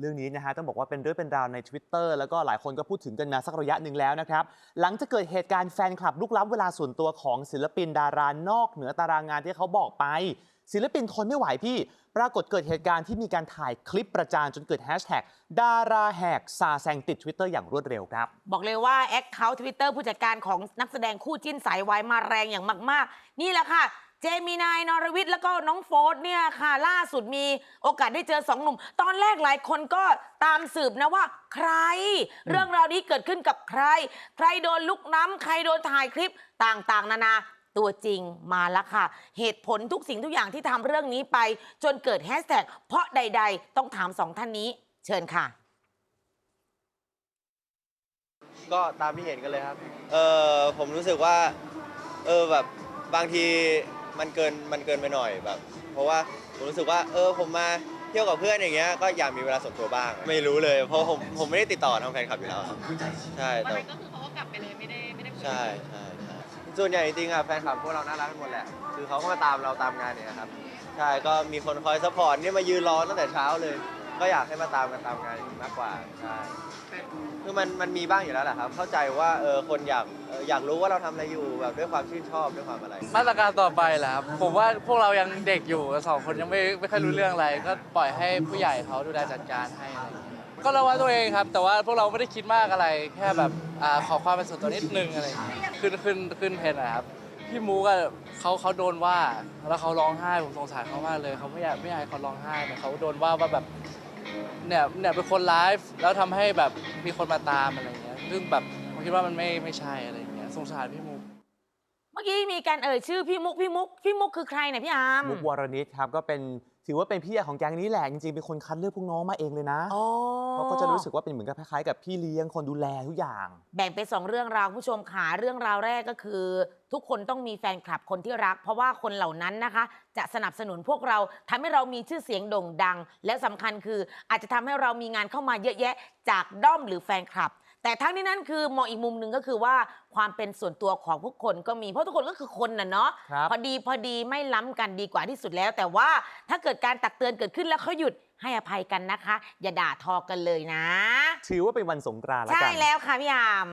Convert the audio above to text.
เรื่องนี้นะฮะต้องบอกว่าเป็นเรื่องเป็นราวใน Twitter แล้วก็หลายคนก็พูดถึงกันมาสักระยะหนึ่งแล้วนะครับ หลังจากเกิดเหตุการณ์แฟนคลับลุกล้ำเวลาส่วนตัวของศิลปินดารานอกเหนือตารางงานที่เขาบอกไป ศิลปินทนไม่ไหวพี่ ปรากฏเกิดเหตุการณ์ที่มีการถ่ายคลิปประจานจนเกิดแฮชแท็กดาราแหกซาแซงติด Twitter อย่างรวดเร็วครับ บอกเลยว่าแอคเคาท์ทวิตเตอร์ผู้จัดการของนักแสดงคู่จิ้นสายวายมาแรงอย่างมาก ๆ นี่แหละค่ะ เจมินายนรวิทย์แล้วก็น้องโฟร์เนี่ยค่ะ ล่าสุดมีโอกาสได้เจอสองหนุ่ม ตอนแรกหลายคนก็ตามสืบนะว่า ใคร เรื่องราวนี้เกิดขึ้นกับใคร ใครโดนลุกน้ำใครโดนถ่ายคลิปต่างๆ นานาตัวจริงมาแล้วค่ะ เหตุผลทุกสิ่งทุกอย่างที่ทำเรื่องนี้ไป จนเกิดแฮชแท็กเพราะใด ๆ ต้องถามสองท่านนี้ เชิญค่ะ ก็ตามที่เห็นกันเลยครับ เออผมรู้สึกว่า เออแบบบางที มันเกินมันเกินไปหน่อยแบบ เพราะว่าผมรู้สึกว่า เออผมมาเที่ยวกับเพื่อนอย่างเงี้ยก็อยากมีเวลาส่วนตัวบ้าง ไม่รู้เลย เพราะผมผมไม่ได้ติดต่อทางแฟนคลับอยู่แล้วครับใช่วันแต่นั้นก็คือเขาก็กลับไปเลยไม่ได้ไม่ได้คุยใช่ใช่ใช่ส่วนใหญ่จริงๆอะแฟนคลับพวกเราน่ารักกันหมดแหละคือเขาก็มาตามเราตามงานเนี่ยครับใช่ก็มีคนคอยซัพพอร์ตเนี่ยมายืนรอตั้งแต่เช้าเลย ก็อยากให้มาตามกันตามงานอย่างนี้มากกว่าใช่ คือมันมันมีบ้างอยู่แล้วแหละครับ เข้าใจว่าเออคนอยากเอ่ออยากรู้ว่าเราทำอะไรอยู่แบบด้วยความชื่นชอบด้วยความอะไร มาตรการต่อไปแหละครับ ผมว่าพวกเรายังเด็กอยู่สองคนยังไม่ไม่ค่อยรู้เรื่องอะไร ก็ปล่อยให้ผู้ใหญ่เขาดูแลจัดการให้อะไรอย่างเงี้ยก็ระวังตัวเองครับ แต่ว่าพวกเราไม่ได้คิดมากอะไร แค่แบบอ่าขอความเป็นส่วนตัวนิดนึงอะไรอย่างเงี้ยขึ้นขึ้นขึ้นเพนนะครับ พี่มูก็เขาเขาโดนว่าแล้วเขาร้องไห้ผมสงสารเขามากเลยเขาไม่อยากไม่อยากให้เขาร้องไห้แต่เขาโดนว่าว่าแบบ เนี่ยเนี่ยเป็นคนไลฟ์แล้วทำให้แบบมีคนมาตามอะไรอย่างเงี้ยซึ่งแบบผมคิดว่ามันไม่ไม่ใช่อะไรอย่างเงี้ยสงสารพี่มู เมื่อกี้มีการเอ่ยชื่อพี่มุกพี่มุกพี่มุกคือใครเนี่ยพี่อาร์มมุกวรนิตครับก็เป็นถือว่าเป็นพี่ใหญ่ของแก๊งนี้แหละจริงๆเป็นคนคัดเลือกพวกน้องมาเองเลยนะอ๋อเขาก็จะรู้สึกว่าเป็นเหมือนกับคล้ายๆกับพี่เลี้ยงคนดูแลทุกอย่าง แบ่งเป็นสองเรื่องราวคุณผู้ชมขาเรื่องราวแรกก็คือ ทุกคนต้องมีแฟนคลับคนที่รัก เพราะว่าคนเหล่านั้นนะคะ จะสนับสนุนพวกเราทำให้เรามีชื่อเสียงโด่งดัง และสำคัญคืออาจจะทำให้เรามีงานเข้ามาเยอะแยะ จากด้อมหรือแฟนคลับ แต่ทั้งนี้นั้นคือมองอีกมุมหนึ่งก็คือว่าความเป็นส่วนตัวของพวกคนก็มีเพราะทุกคนก็คือคนน่ะเนาะครับพอดีพอดีไม่ล้ำกันดีกว่าที่สุดแล้ว แต่ว่าถ้าเกิดการตักเตือนเกิดขึ้นแล้วเขาหยุดให้อภัยกันนะคะ อย่าด่าทอกันเลยนะ ถือว่าเป็นวันสงกรานต์แล้วใช่กัน แล้วค่ะพี่อาม